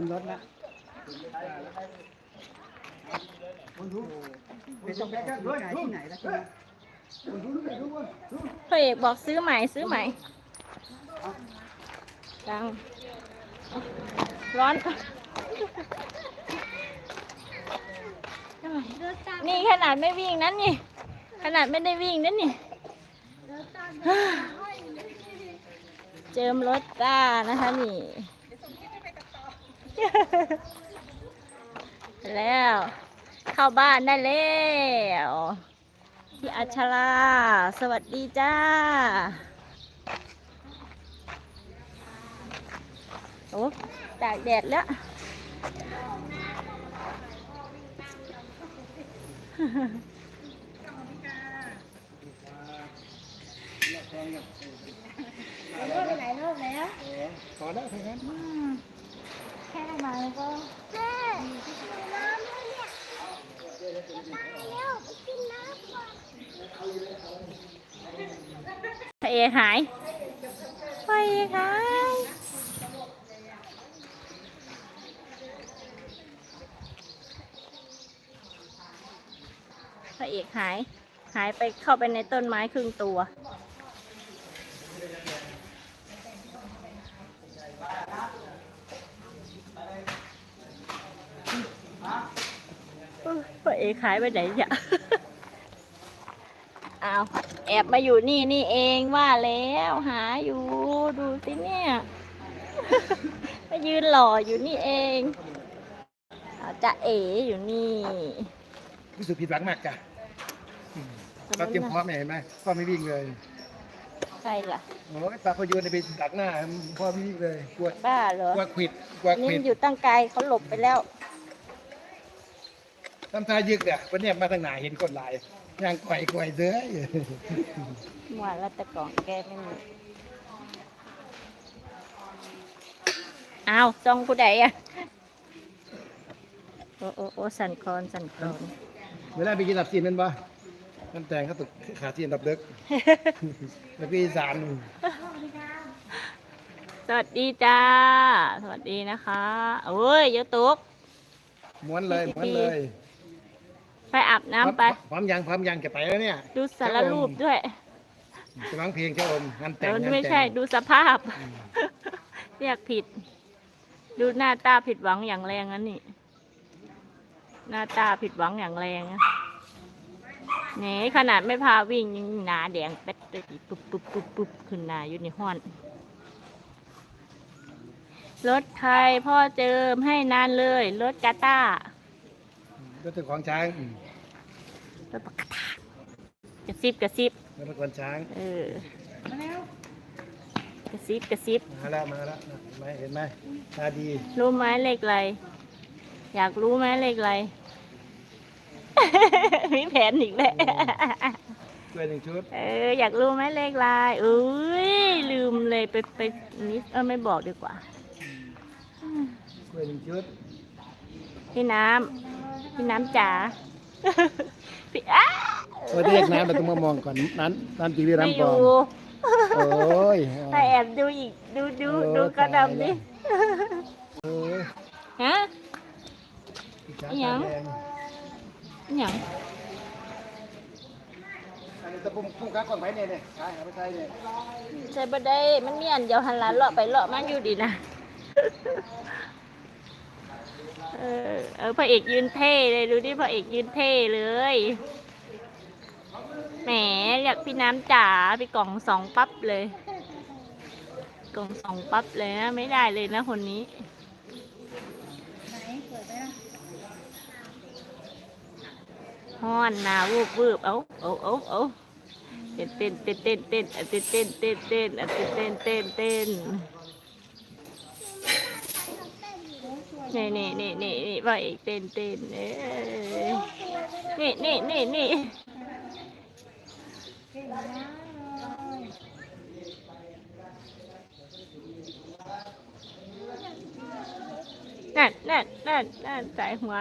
มรถละไปส่งไปขายที่ไหนแล้วทีนี้พระเอกบอกซื้อใหม่ซื้อใหม่จังร้อน นี่ขนาดไม่วิ่งนั้นนี่ ขนาดไม่ได้วิ่งนั้นนี่ เจิมรถจ้านะคะนี่ แล้ว เข้าบ้านได้แล้วพี่อัชราสวัสดีจ้า โอ้ตากแดดแล้วขอแล้วทั้งนั้น แค่มาแล้วก็พระเอกหายพระเอหายพระเอกหาย หายไปเข้าไปในต้นไม้ครึ่งตัว พระเอกหายไปไหนเนี่ยอ้าวแอบมาอยู่นี่นี่เองว่าแล้วหาอยู่ดูสิเนี่ยมายืนหล่ออยู่นี่เองอ้าวจะเอ๋อยู่นี่รู้สึกผิดหวังมากจ้ะเราเตรียมพร้อมเนี่ยเห็นไหมพ่อไม่วิ่งเลยใครล่ะโอ้ยปลาพยูนไปดักหน้าพ่อไม่วิ่งเลยกลัวบ้าเหรอกลัวขวิดกลัวขนี่วิดอยู่ตั้งไกลเขาหลบไปแล้ว ทำท่ายึกเนี่ยวันเนี้ยมาทางไหนเห็นคนหลายย่างไกวไกวเด้อหวานแล้วแต่กล่องแกไม่มีอ้าวจองผู้ใดอะโอ้โอ้โอ้สันคลอนสันคลอนเวลาไปกินดับซีนนั่นปะน้ำแตงเขาตกขาที่อันดับเด็กแล้วก็อีสานสวัสดีจ้า สวัสดีนะคะโอ้ยเยอะตุกม้วนเลยม้วนเลย ไปอาบน้ำไป พร้อมยังพร้อมยังจะไปแล้วเนี่ยดูสารรูปด้วยจะร้องเพลงเจ้าอมงานแต่งเดี๋ยวงานไม่แต่งใช่ดูสภาพ เรียกผิด ดูหน้าตาผิดหวังอย่างแรงนั่นนี่ หน้าตาผิดหวังอย่างแรงนะนี่ขนาดไม่พาวิ่งยังหนาแดงเป็ดเลยปุ๊บปุ๊บปุ๊บปุ๊บขึ้นหนาอยู่ในห้อน รถใครพ่อเจิมให้นานเลย รถกาต้าร ถตึกของช้างรถปกตากระซิบกระซิบรถของช้างเออ กระซิบกระซิบ มาแล้วมาแล้วเห็นไหมเห็นไหมตาดีรู้ไหมเลขอะไร อยากรู้ไหมเลขอะไร มีแผนอีกแล้ว ช่วยหนึ่งชุดเออ อยากรู้ไหมเลขอะไรอุ้ยลืมเลยไปไปนิดเออไม่บอกดีกว่า ช่วยหนึ่งชุด พี่น้ำ พี่น้ำจ๋าพี่อ้าโอ้ยเรียกน้ำเราต้องมามองก่อนนั้นน้ำจริงหรือไม่น้ำอปลอยู่มโอ้ยถ้าแอบดูอีกดูดูโอ้ดูกระตายดำแล้ดิวโอ้ยฮะ อิจฉาอิหยังตาแดงอหย่างอันนี้ตะปุ่มปุ่มค้ากล่องไผ่เนี่ยเนี่ยใช่เอาไปใช้เนี่ยใช่บ่ได้มันมีอันเดียวหันหลังเลาะไปเลาะมาอยู่ดีนะ เออเออพระเอกยืนเท่เลยดูดิพระเอกยืนเท่เลยแหมเรียกพี่น้ำจ๋าพี่กล่องสองปั๊บเลย กล่องสองปั๊บเลยนะไม่ได้เลยนะคนนี้ฮ้อนนาวูบวืบเอาเอาเอาเอาเต้นเต้นเต้นเต้นเต้นเต้นเต้นเต้นเต้นเต้นเต้น เต้นเต้นนี่นี่นี่นี่นี่ว่าอีกเต้นเต้นเอ้ยนี่นี่นี่นี่นั่นนั่นนั่นนั่นใส่หัว